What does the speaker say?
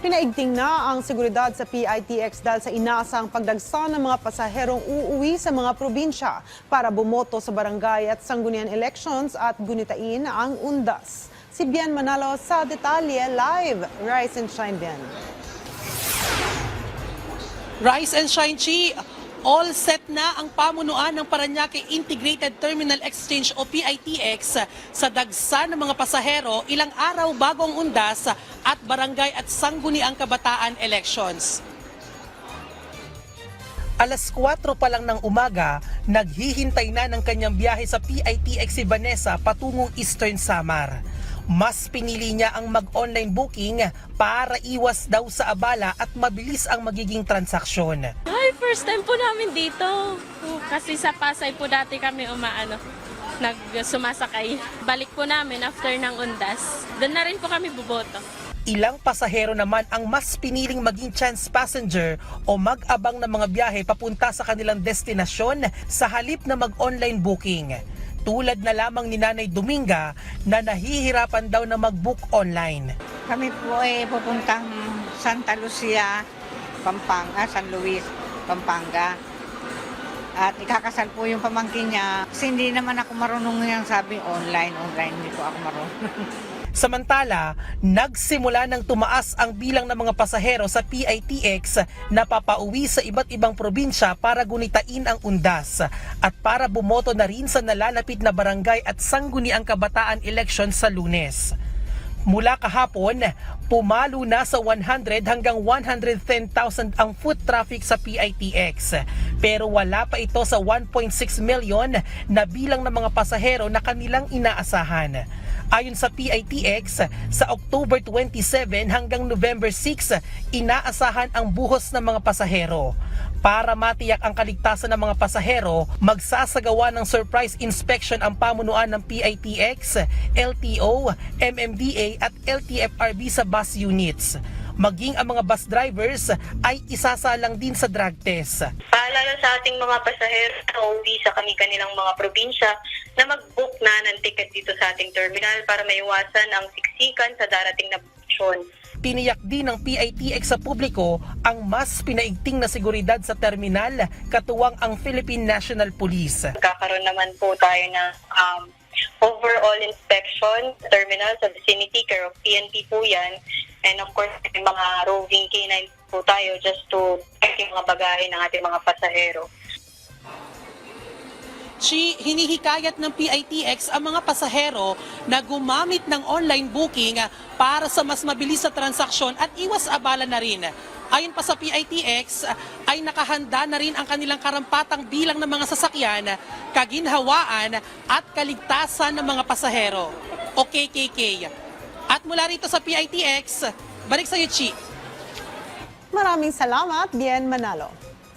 Pinaigting na ang seguridad sa PITX dahil sa inaasang pagdagsa ng mga pasaherong uuwi sa mga probinsya para bumoto sa barangay at sanggunian elections at gunitain ang undas. Si Bian Manalo sa detalye live. Rise and shine, Bian. Rise and Shine Chi, all set na ang pamunuan ng Paranaque Integrated Terminal Exchange o PITX sa dagsa ng mga pasahero ilang araw bago ang undas at barangay at sangguniang kabataan elections. Alas 4 pa lang ng umaga, naghihintay na ng kanyang biyahe sa PITX si Vanessa patungong Eastern Samar. Mas pinili niya ang mag-online booking para iwas daw sa abala at mabilis ang magiging transaksyon. Ay, first time po namin dito. Kasi sa Pasay po dati kami umaano, nagsumasakay. Balik po namin after ng undas. Doon na rin po kami buboto. Ilang pasahero naman ang mas piniling maging chance passenger o mag-abang ng mga biyahe papunta sa kanilang destinasyon sa halip na mag-online booking. Tulad na lamang ni Nanay Dominga na nahihirapan daw na mag-book online. Kami po ay pupuntang Santa Lucia, Pampanga, San Luis, Pampanga. At ikakasal po yung pamangkin niya. Kasi hindi naman ako marunong yung sabi online, online. Hindi po ako marunong. Samantala, nagsimula ng tumaas ang bilang ng mga pasahero sa PITX na papauwi sa iba't ibang probinsya para gunitain ang undas at para bumoto na rin sa nalalapit na barangay at sangguniang kabataan election sa lunes. Mula kahapon, pumalo na sa 100 hanggang 110,000 ang foot traffic sa PITX. Pero wala pa ito sa 1.6 million na bilang ng mga pasahero na kanilang inaasahan. Ayon sa PITX, sa October 27 hanggang November 6, inaasahan ang buhos ng mga pasahero. Para matiyak ang kaligtasan ng mga pasahero, magsasagawa ng surprise inspection ang pamunuan ng PITX, LTO, MMDA at LTFRB sa bus units. Maging ang mga bus drivers ay isasalang din sa drug test. Paalala sa ating mga pasahero na uuwi sa kani-kanilang mga probinsya na mag-book na ng ticket dito sa ating terminal para maiwasan ang siksikan sa darating na bakasyon. Tiniyak din ng PITX sa publiko ang mas pinaigting na seguridad sa terminal katuwang ang Philippine National Police. Kakaroon naman po tayo ng um, overall inspection terminal sa vicinity, care of PNP po yan. And of course, may mga roving K9 po tayo just to check yung mga bagahe ng ating mga pasahero. Chi, hinihikayat ng PITX ang mga pasahero na gumamit ng online booking para sa mas mabilis na transaksyon at iwas abala na rin. Ayon pa sa PITX, ay nakahanda na rin ang kanilang karampatang bilang ng mga sasakyan, kaginhawaan at kaligtasan ng mga pasahero o KKK. At mula rito sa PITX, balik sa iyo, Chi. Maraming salamat, Bien Manalo.